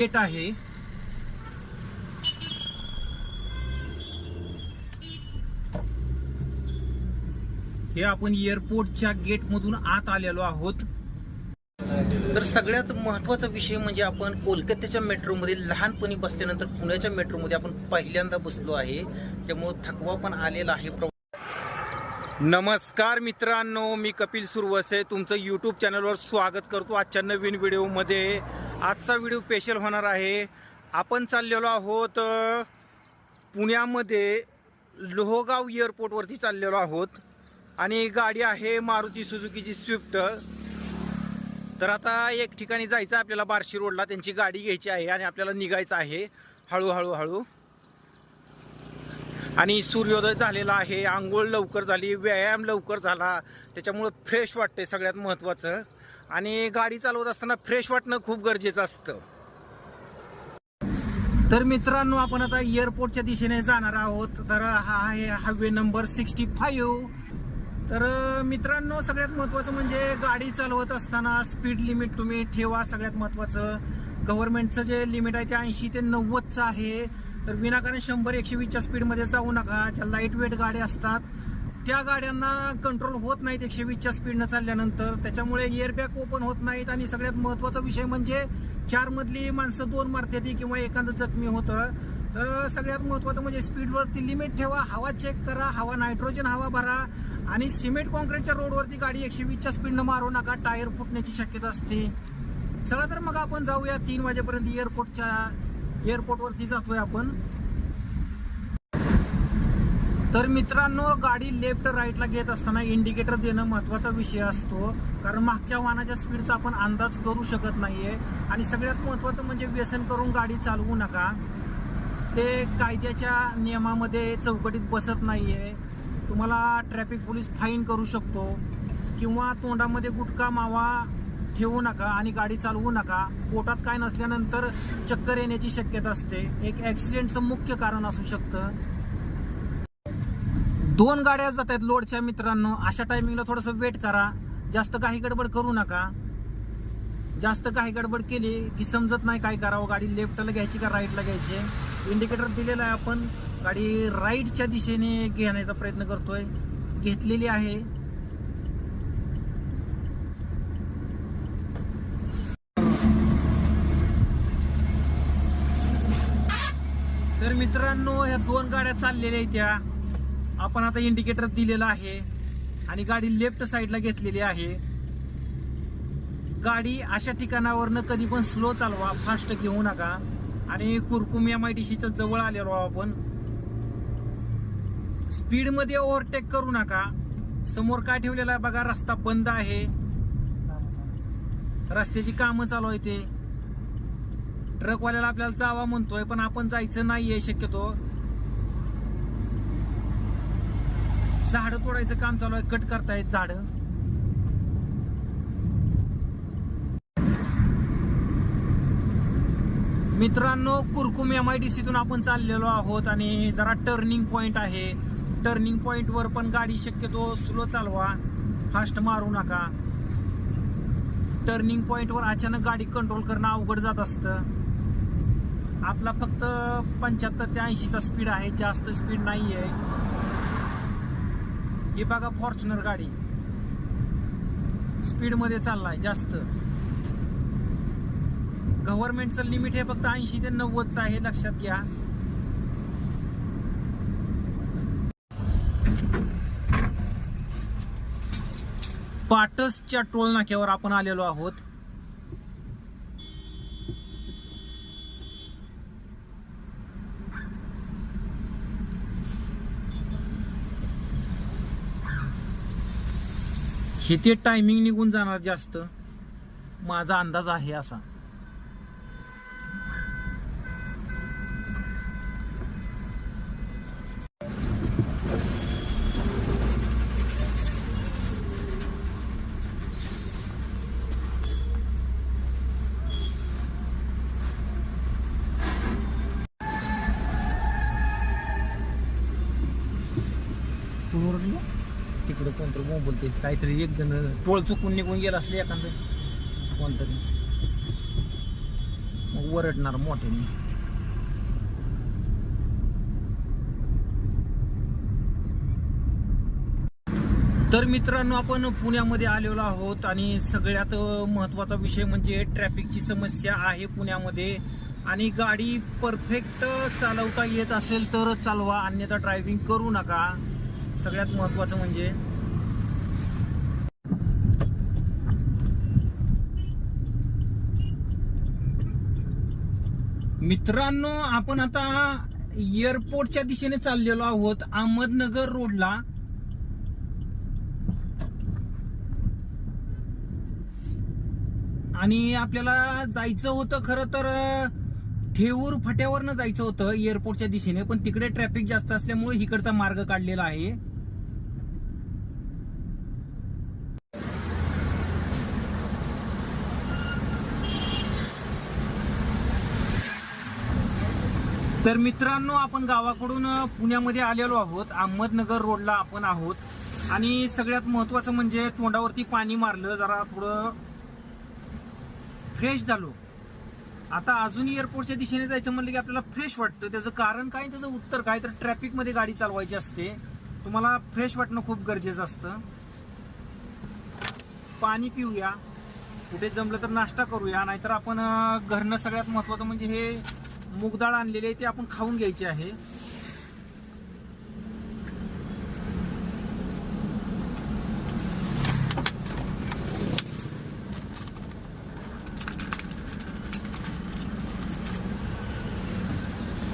Gate आहे हे आपण एअरपोर्टच्या गेट मधून आत आलेलो आहोत. तर सगळ्यात महत्त्वाचा विषय म्हणजे आपण कोलकात्याच्या मेट्रोमध्ये लहानपणी बसल्यानंतर पुण्याच्या मेट्रोमध्ये आपण पहिल्यांदा बसलो आहे. त्यामुळे थकवा पण आलेला आहे. नमस्कार मित्रांनो मी कपिल सुरवसे. तुमचं यूट्यूब चॅनलवर स्वागत करतो आजच्या नवीन व्हिडिओमध्ये आजचा व्हिडिओ स्पेशल होणार आहे. आपण चाललेलो आहोत पुण्यामध्ये लोहगाव एअरपोर्टवरती चाललेलो आहोत. आणि गाडी आहे मारुती सुजुकीची स्विफ्ट. तर आता एक ठिकाणी जायचं आहे आपल्याला बार्शी रोडला त्यांची गाडी घ्यायची आहे आणि आपल्याला निघायचं आहे हळूहळू हळू. आणि सूर्योदय झालेला आहे. आंघोळ लवकर झाली व्यायाम लवकर झाला. त्याच्यामुळं फ्रेश वाटते सगळ्यात महत्त्वाचं आणि गाडी चालवत असताना फ्रेश वाटणं खूप गरजेचं असतं. तर मित्रांनो आपण आता एअरपोर्टच्या दिशेने जाणार आहोत. तर हा आहे हायवे नंबर सिक्स्टी फाईव्ह तर मित्रांनो सगळ्यात महत्त्वाचं म्हणजे गाडी चालवत असताना स्पीड लिमिट तुम्ही ठेवा. सगळ्यात महत्त्वाचं गव्हर्नमेंटचं जे लिमिट आहे ते ऐंशी ते नव्वदचं आहे. तर विनाकारण शंभर एकशे वीसच्या स्पीडमध्ये जाऊ नका. ज्या लाइट वेट गाड्या असतात त्या गाड्यांना कंट्रोल होत नाहीत. एकशे वीसच्या स्पीडनं चालल्यानंतर. त्याच्यामुळे एअरबॅग ओपन होत नाहीत. आणि सगळ्यात महत्त्वाचा विषय म्हणजे चार मधली माणसं दोन मारते किंवा एखादं जखमी होतं. तर सगळ्यात महत्त्वाचं म्हणजे स्पीडवरती लिमिट ठेवा. हवा चेक करा. हवा नायट्रोजन हवा भरा. आणि सिमेंट कॉन्क्रीटच्या रोडवरती गाडी एकशे वीसच्या स्पीडनं मारू नका. टायर फुटण्याची शक्यता असते. चला तर मग आपण जाऊया. तीन वाजेपर्यंत एअरपोर्टच्या एअरपोर्टवरती जातोय आपण. तर मित्रांनो गाडी लेफ्ट राईटला घेत असताना इंडिकेटर देणं महत्त्वाचा विषय असतो. कारण मागच्या वाहनाच्या स्पीडचा आपण अंदाज करू शकत नाहीये. आणि सगळ्यात महत्वाचं म्हणजे व्यसन करून गाडी चालवू नका. ते कायद्याच्या नियमामध्ये चौकटीत बसत नाहीये. तुम्हाला ट्रॅफिक पोलीस फाईन करू शकतो. किंवा तोंडामध्ये गुटखा मावा ठेवू नका आणि गाडी चालवू नका. पोटात काय नसल्यानंतर चक्कर येण्याची शक्यता असते. एक ॲक्सिडेंटचं मुख्य कारण असू शकतं. दोन गाड्या जात आहेत लोडच्या मित्रांनो. अशा टायमिंगला थोडंसं वेट करा. जास्त काही गडबड करू नका. जास्त काही गडबड केली की समजत नाही काय करावं. गाडी लेफ्टला घ्यायची का राईटला घ्यायची? इंडिकेटर दिलेला आहे आपण. गाडी राईटच्या दिशेने घेण्याचा प्रयत्न करतोय. घेतलेली आहे. तर मित्रांनो ह्या दोन गाड्या चाललेल्या आहेत त्या. आपण आता इंडिकेटर दिलेला आहे. आणि गाडी लेफ्ट साईडला घेतलेली आहे. गाडी अशा ठिकाणावरनं कधी पण स्लो चालवा फास्ट घेऊ नका. आणि कुरकुम एम आय टी सीच्या जवळ आलेलो आपण. स्पीडमध्ये ओव्हरटेक करू नका. समोर काय ठेवलेला आहे बघा रस्ता बंद आहे. रस्त्याची कामं चालू आहे ते. ट्रकवाल्याला आपल्याला जावा म्हणतोय पण आपण जायचं नाहीये शक्यतो. झाड तोडायचं काम चालू आहे. कट करतायत झाड. मित्रांनो कुरकुम एम आय डी सीतून आपण चाललेलो आहोत आणि जरा टर्निंग पॉइंट आहे. टर्निंग पॉइंट वर पण गाडी शक्यतो स्लो चालवा. फास्ट मारू नका. टर्निंग पॉइंट वर अचानक गाडी कंट्रोल करणं अवघड जात असतं. आपला फक्त पंच्याहत्तर ते ऐंशीचा स्पीड आहे. जास्त स्पीड नाही आहे ही बघा फॉर्च्युनर गाडी. स्पीडमध्ये चाललाय जास्त. गव्हर्नमेंटचं लिमिट हे फक्त ऐंशी ते नव्वदचं आहे लक्षात घ्या. पाटसच्या टोल नाक्यावर आपण आलेलो आहोत. इथे टायमिंग निघून जाणार जास्त. माझा अंदाज आहे असा. तिकडं कोणतरी बोलते काहीतरी एक जण टोळ चुकून निघून गेला असले एखादं. कोणतरी. मग वरडणार मोठ्याने. तर मित्रांनो आपण पुण्यामध्ये आलेलो आहोत आणि सगळ्यात महत्त्वाचा विषय म्हणजे ट्रॅफिकची समस्या आहे पुण्यामध्ये. आणि गाडी परफेक्ट चालवता येत असेल तर चालवा अन्यथा ड्रायव्हिंग करू नका. सगळ्यात महत्वाचं म्हणजे मित्रांनो आपण आता एअरपोर्टच्या दिशेने चाललेलो आहोत अहमदनगर रोडला. आणि आपल्याला जायचं होतं खरं तर ठेवूर फट्यावरनं जायचं होतं एअरपोर्टच्या दिशेने पण तिकडे ट्रॅफिक जास्त असल्यामुळे इकडचा मार्ग काढलेला आहे. तर मित्रांनो आपण गावाकडून पुण्यामध्ये आलेलो आहोत. अहमदनगर रोडला आपण आहोत. आणि सगळ्यात महत्वाचं म्हणजे तोंडावरती पाणी मारलं जरा थोडं फ्रेश झालो. आता अजून एअरपोर्टच्या दिशेने जायचं म्हणलं की आपल्याला फ्रेश वाटतं. त्याचं कारण काय त्याचं उत्तर काय? तर ट्रॅफिकमध्ये गाडी चालवायची असते. तुम्हाला फ्रेश वाटणं खूप गरजेचं असतं. पाणी पिऊया. कुठे जमलं तर नाश्ता करूया. नाहीतर आपण घरनं सगळ्यात महत्वाचं म्हणजे हे मूगडाळ आणलेली आहे ते आपण खाऊन घ्यायचे आहे.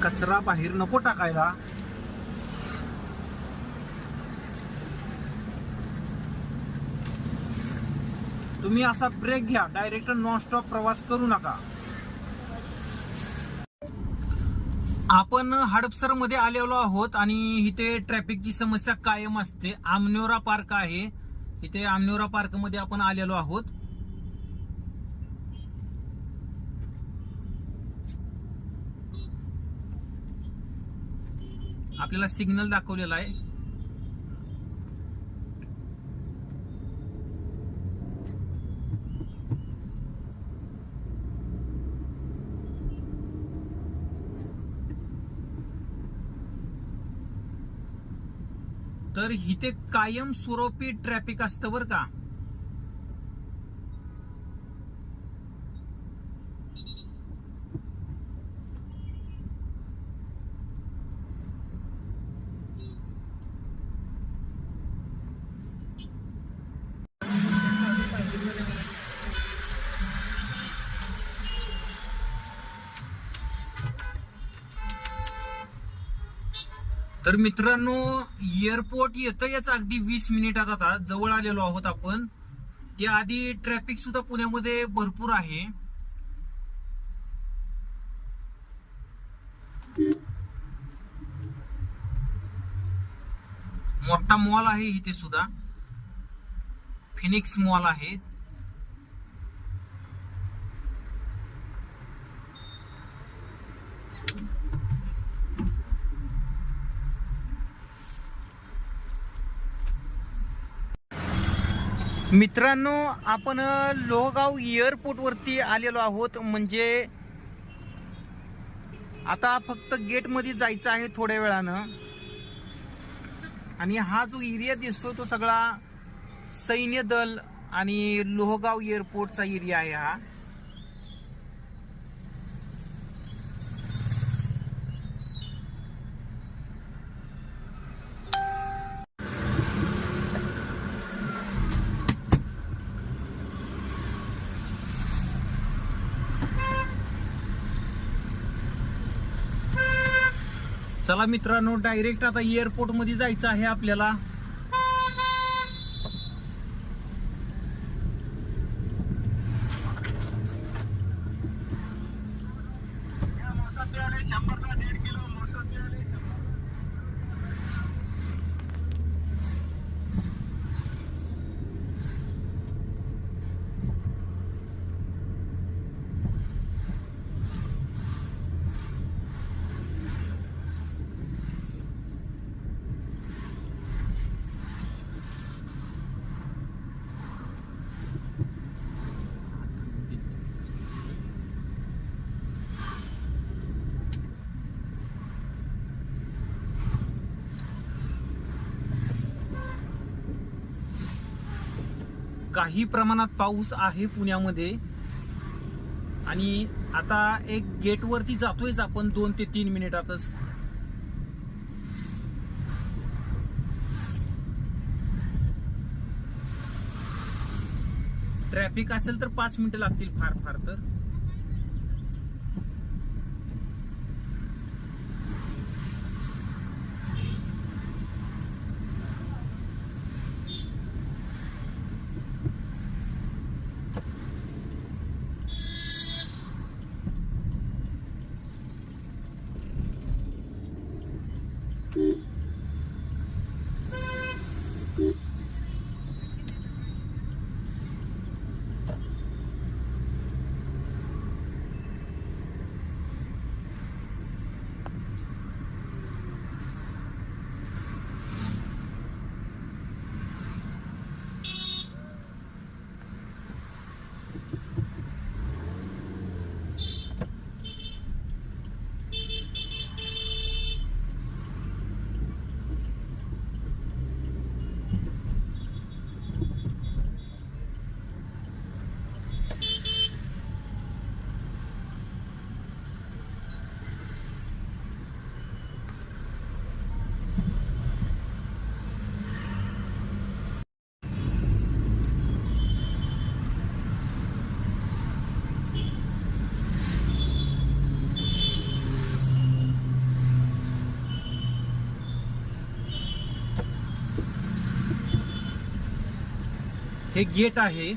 कचरा बाहेर नको टाकायला. तुम्ही असा ब्रेक घ्या डायरेक्ट नॉन स्टॉप प्रवास करू नका. आपण हडपसरमध्ये आलेलो आहोत आणि इथे ट्रॅफिकची समस्या कायम असते. आमनोरा पार्क आहे. इथे आमनोरा पार्कमध्ये आपण आलेलो आहोत. आपल्याला सिग्नल दाखवलेला आहे. तर इथे कायम स्वरूपी ट्रॅफिक असतं बरं का. तर मित्रांनो एअरपोर्ट येतं याच अगदी वीस मिनिटात आता जवळ आलेलो आहोत आपण. त्याआधी ट्रॅफिक सुद्धा पुण्यामध्ये भरपूर आहे. मोठा मॉल आहे इथे सुद्धा. फिनिक्स मॉल आहे. मित्रांनो आपण लोहगाव एअरपोर्टवरती आलेलो आहोत. म्हणजे आता फक्त गेटमध्ये जायचं आहे थोड्या वेळानं. आणि हा जो एरिया दिसतो तो सगळा सैन्य दल आणि लोहगाव एअरपोर्टचा एरिया आहे हा. चला मित्रांनो डायरेक्ट आता एअरपोर्टमध्ये जायचं आहे आपल्याला. काही प्रमाणात पाऊस आहे पुण्यामध्ये. आणि आता एक गेटवरती जातोयच आपण दोन ते तीन मिनिटातच. ट्रॅफिक असेल तर पाच मिनिटं लागतील फार फार तर. हे गेट आहे.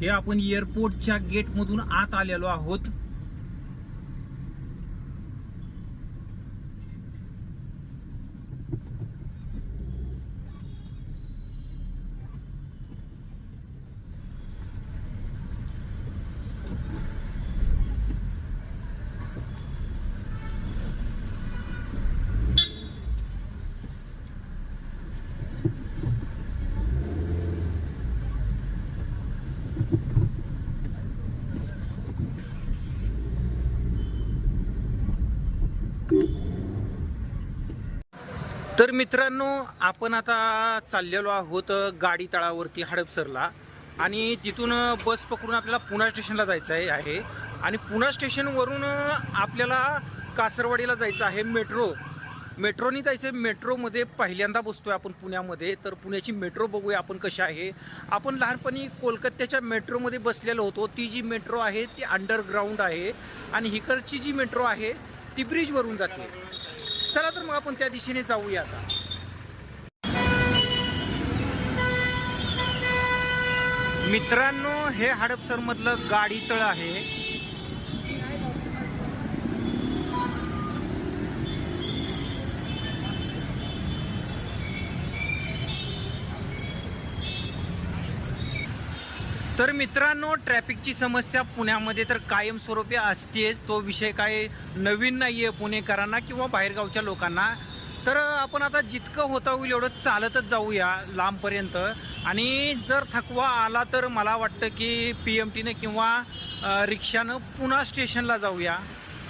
हे आपण एअरपोर्टच्या गेट मधून आत आलेलो आहोत. तर मित्रांनो आपण आता चाललेलो आहोत गाडी तळावरती हडपसरला. आणि तिथून बस पकडून आपल्याला पुणा स्टेशनला जायचं आहे आणि पुणा स्टेशनवरून आपल्याला कासरवाडीला जायचं आहे मेट्रो. मेट्रोनी जायचं मेट्रोमध्ये. पहिल्यांदा बसतोय आपण पुण्यामध्ये. तर पुण्याची मेट्रो बघूया आपण कशी आहे. आपण लहानपणी कोलकात्याच्या मेट्रोमध्ये बसलेलो होतो. ती जी मेट्रो आहे ती अंडरग्राऊंड आहे. आणि हिकडची जी मेट्रो आहे ती ब्रिजवरून जाते. चला तर मग आपण त्या दिशेने जाऊया आता. मित्रांनो हे हडपसर मधलं आहे. तर मित्रांनो ट्रॅफिकची समस्या पुण्यामध्ये तर कायमस्वरूपी असतेच. तो विषय काय नवीन नाही आहे पुणेकरांना किंवा बाहेरगावच्या लोकांना. तर आपण आता जितकं होता होईल एवढं चालतच जाऊया लांबपर्यंत. आणि जर थकवा आला तर मला वाटतं की पी एम टीनं किंवा रिक्षानं पुन्हा स्टेशनला जाऊया.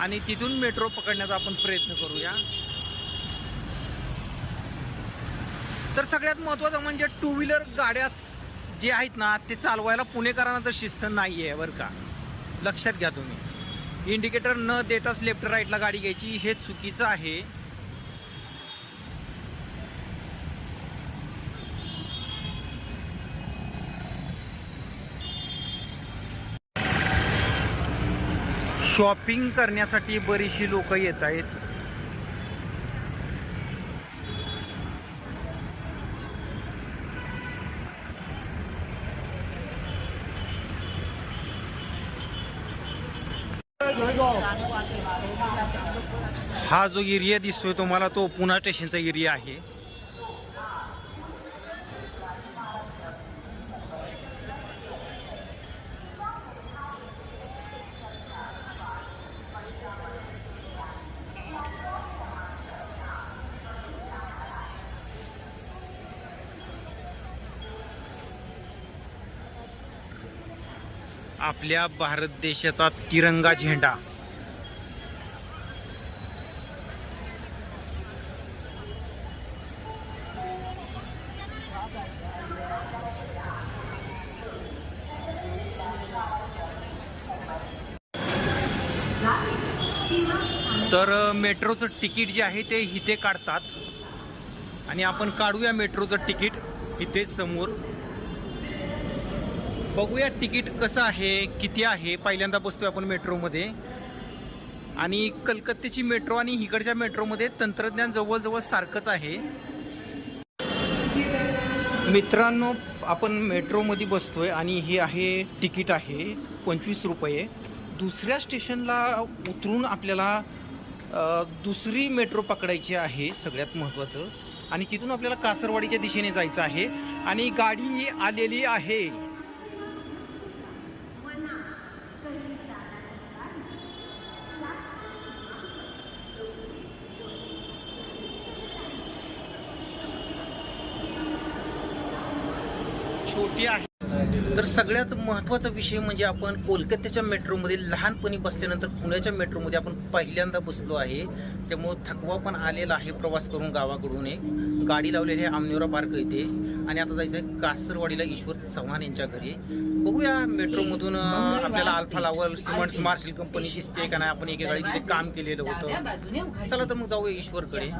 आणि तिथून मेट्रो पकडण्याचा आपण प्रयत्न करूया. तर सगळ्यात महत्त्वाचं म्हणजे टू व्हीलर गाड्या जे आहेत ना ते चालवायला पुणेकरांना तर शिस्त नाही आहे बरं का. लक्षात घ्या तुम्ही. इंडिकेटर न देताच लेफ्ट राईटला गाडी घ्यायची हे चुकीचं आहे. शॉपिंग करण्यासाठी बरीचशी लोक येत आहेत. हा जो एरिया दिसतोय तुम्हाला तो पुणा स्टेशनचा एरिया आहे. आपल्या भारत देशाचा तिरंगा झेंडा. तर मेट्रोचं तिकीट जे आहे ते इथे काढतात. आणि आपण काढूया मेट्रोचं तिकीट इथे समोर. बघूया तिकीट कसं आहे किती आहे. पहिल्यांदा बसतोय आपण मेट्रोमध्ये. आणि कलकत्त्याची मेट्रो आणि इकडच्या मेट्रोमध्ये तंत्रज्ञान जवळजवळ सारखंच आहे. मित्रांनो आपण मेट्रोमध्ये बसतोय आणि हे आहे तिकीट आहे पंचवीस रुपये. दुसऱ्या स्टेशनला उतरून आपल्याला दुसरी मेट्रो पकडायची आहे सगळ्यात महत्त्वाचं आणि तिथून आपल्याला कासरवाडीच्या दिशेने जायचं आहे. आणि गाडी आलेली आहे. सगळ्यात महत्त्वाचा विषय म्हणजे आपण कोलकात्याच्या मेट्रोमध्ये लहानपणी बसल्यानंतर पुण्याच्या मेट्रोमध्ये आपण पहिल्यांदा बसलो आहे. त्यामुळं थकवा पण आलेला आहे प्रवास करून गावाकडून एक. गाडी लावलेली आहे आमनेरा पार्क येते आणि आता जायचं आहे कासरवाडीला ईश्वर चव्हाण यांच्या घरी. बघूया मेट्रोमधून आपल्याला Alfa Laval cement marshal company दिसते का नाही? आपण एकेकाळी तिथे काम केलेलं होतं. चला तर मग जाऊया ईश्वरकडे.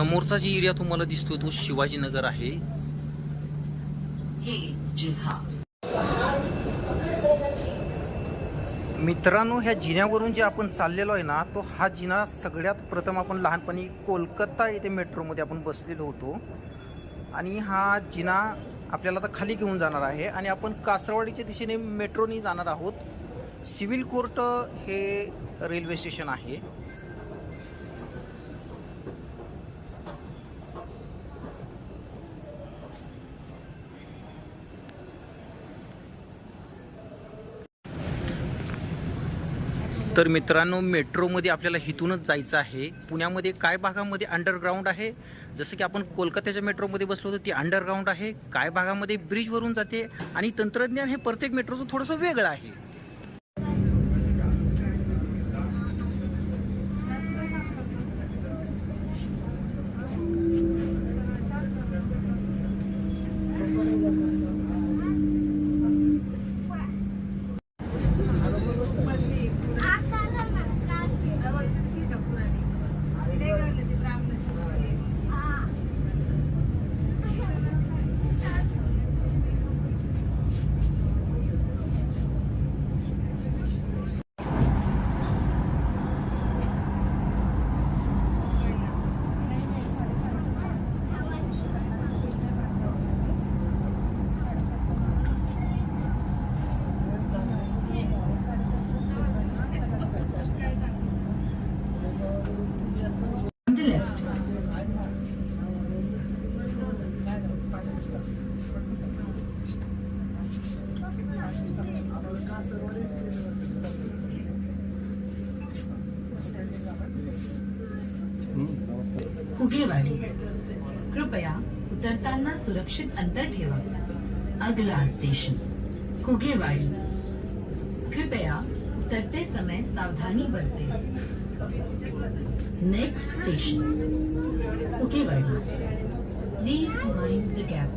समोरचा जे एरिया तुम्हाला दिसतोय तो शिवाजीनगर आहे. हे मित्रांनो ह्या जिन्यावरून जे आपण चाललेलो आहे ना तो हा जिना सगळ्यात प्रथम आपण लहानपणी कोलकाता येथे मेट्रोमध्ये आपण बसलेलो होतो. आणि हा जिना आपल्याला आता खाली घेऊन जाणार आहे आणि आपण कासरवाडीच्या दिशेने मेट्रोनी जाणार आहोत. सिव्हिल कोर्ट हे रेल्वे स्टेशन आहे. तर मित्रांनो मेट्रोमध्ये आपल्याला इथूनच जायचं आहे. पुण्यामध्ये काय भागामध्ये अंडरग्राऊंड आहे? जसं की आपण कोलकात्याच्या मेट्रोमध्ये बसलो होतो ती अंडरग्राऊंड आहे. काय भागामध्ये ब्रिजवरून जाते? आणि तंत्रज्ञान हे प्रत्येक मेट्रोचं थोडंसं वेगळं आहे. फुगेवाडी कृपया उतरताना सुरक्षित अंतर ठेवा। अगला स्टेशन फुगेवाड़ी कृपया उतरते समय सावधानी बरते। Next station Phugewadi please mind the gap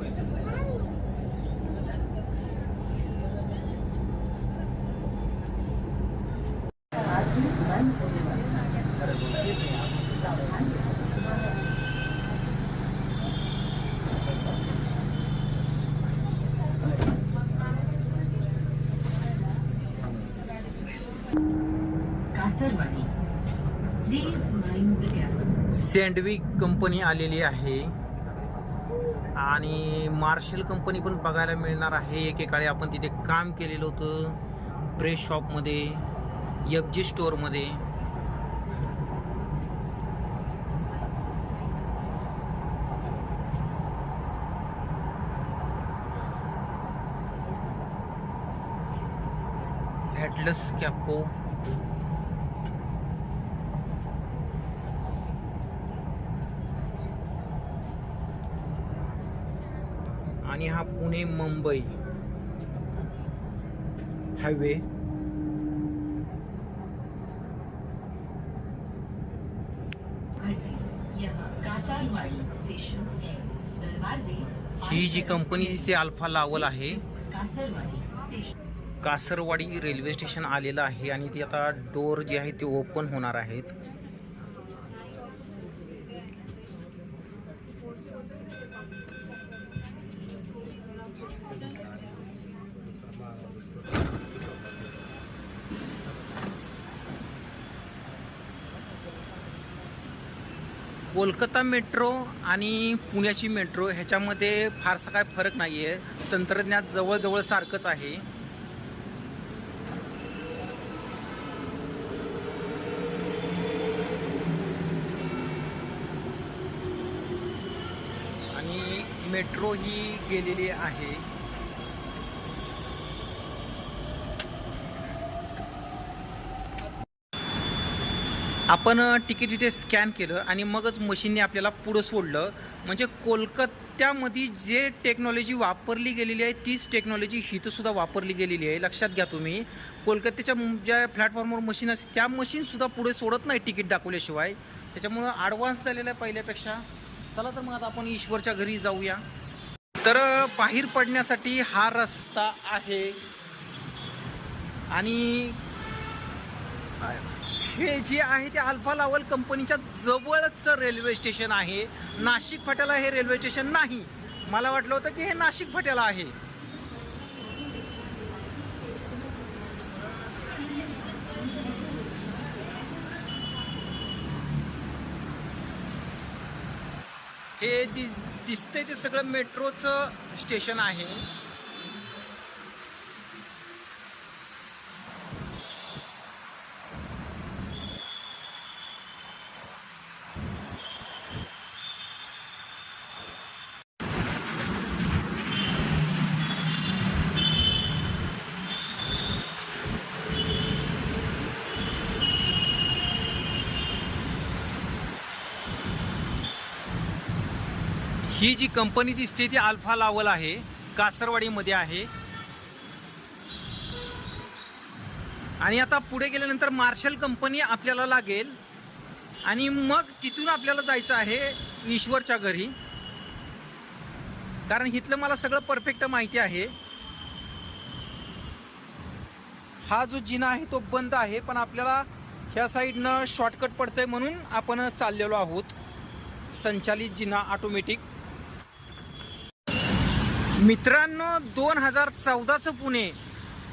Sandvik company आलेली आहे. आणि मार्शल कंपनी पण बघायला मिळणार आहे. एकेकाळी आपण तिथे काम केलेलं होतं. प्रेस शॉपमध्ये एफ जी स्टोअरमध्ये ॲटलस कॅपको आणि हा पुणे मुंबई हायवे. है जी कंपनी दिसते अल्फा लावल आहे. कासरवाडी रेल्वे स्टेशन आलेलं आहे आणि ते आता डोर जे आहे ते ओपन होणार आहेत. कोलकाता मेट्रो आणि पुण्याची मेट्रो ह्याच्यामध्ये फारसा काय फरक नाही आहे तंत्रज्ञान जवळजवळ सारखंच आहे. आणि मेट्रो ही गेलेली आहे. आपण तिकीट इथे स्कॅन केलं आणि मगच मशीनने आपल्याला पुढं सोडलं. म्हणजे कोलकात्यामध्ये जे टेक्नॉलॉजी वापरली गेलेली आहे तीच टेक्नॉलॉजी हिथंसुद्धा वापरली गेलेली आहे. लक्षात घ्या तुम्ही. कोलकात्याच्या ज्या प्लॅटफॉर्मवर मशीन असते त्या मशीनसुद्धा पुढे सोडत नाही तिकीट दाखवल्याशिवाय. त्याच्यामुळं ॲडव्हान्स झालेलं आहे पहिल्यापेक्षा. चला तर मग आता आपण ईश्वरच्या घरी जाऊया. तर बाहेर पडण्यासाठी हा रस्ता आहे. आणि हे जे आहे ते अल्फा लावल कंपनीच्या जवळच रेल्वे स्टेशन आहे. नाशिक फाट्याला हे रेल्वे स्टेशन नाही. मला वाटलं होतं की हे नाशिक फाट्याला आहे. हे दि दिसतंय ते सगळं मेट्रोचं स्टेशन आहे. ही जी कंपनी दिसते ती अल्फा लावल आहे कासरवाडीमध्ये आहे. आणि आता पुढे गेल्यानंतर मार्शल कंपनी आपल्याला लागेल. आणि मग तिथून आपल्याला जायचं आहे ईश्वरच्या घरी. कारण इथलं मला सगळं परफेक्ट माहिती आहे. हा जो जिना आहे तो बंद आहे पण आपल्याला ह्या साईडनं शॉर्टकट पडतंय म्हणून आपण चाललेलो आहोत. संचालित जिना ऑटोमॅटिक मित्रांनो दोन हजार चौदाचं पुणे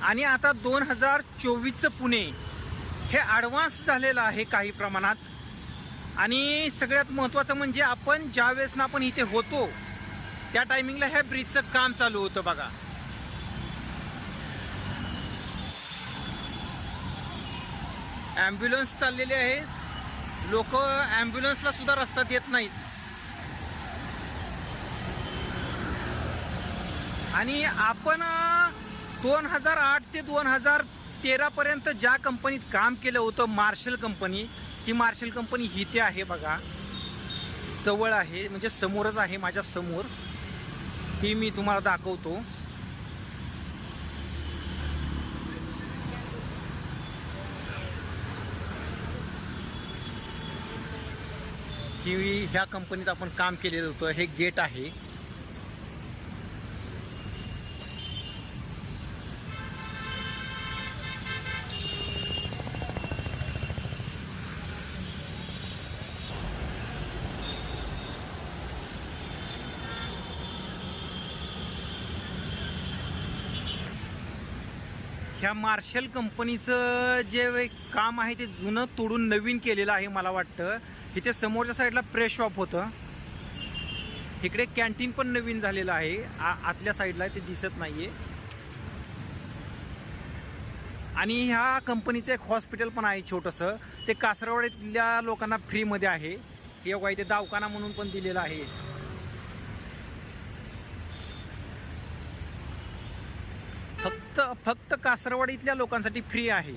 आणि आता दोन हजार चोवीसचं पुणे हे ॲडव्हान्स झालेलं आहे काही प्रमाणात. आणि सगळ्यात महत्त्वाचं म्हणजे आपण ज्या वेळेस ना आपण इथे होतो त्या टायमिंगला ह्या ब्रिजचं काम चालू होतं बघा. ॲम्ब्युलन्स चाललेले आहे लोक ॲम्ब्युलन्सला सुद्धा रस्ता देत नाहीत. आणि आपण दोन हजार आठ ते दोन हजार तेरापर्यंत ज्या कंपनीत काम केलं होतं मार्शल कंपनी ती मार्शल कंपनी इथे आहे बघा. जवळ आहे म्हणजे समोरच आहे माझ्यासमोर. ती मी तुम्हाला दाखवतो. ही ह्या कंपनीत आपण काम केलेलं होतं. हे गेट आहे. ह्या मार्शल कंपनीचं जे काम आहे ते जुनं तोडून नवीन केलेलं आहे मला वाटतं. इथे समोरच्या साईडला प्रेस शॉप होतं. इकडे कॅन्टीन पण नवीन झालेलं आहे. आ- आतल्या साईडला ते दिसत नाहीये. आणि ह्या कंपनीचं एक हॉस्पिटल पण आहे छोटंसं. ते कासरवाडीतल्या लोकांना फ्रीमध्ये आहे. हे बघा इथे दवाखाना म्हणून पण दिलेलं आहे. फक्त फक्त कासरवाडीतल्या लोकांसाठी फ्री आहे.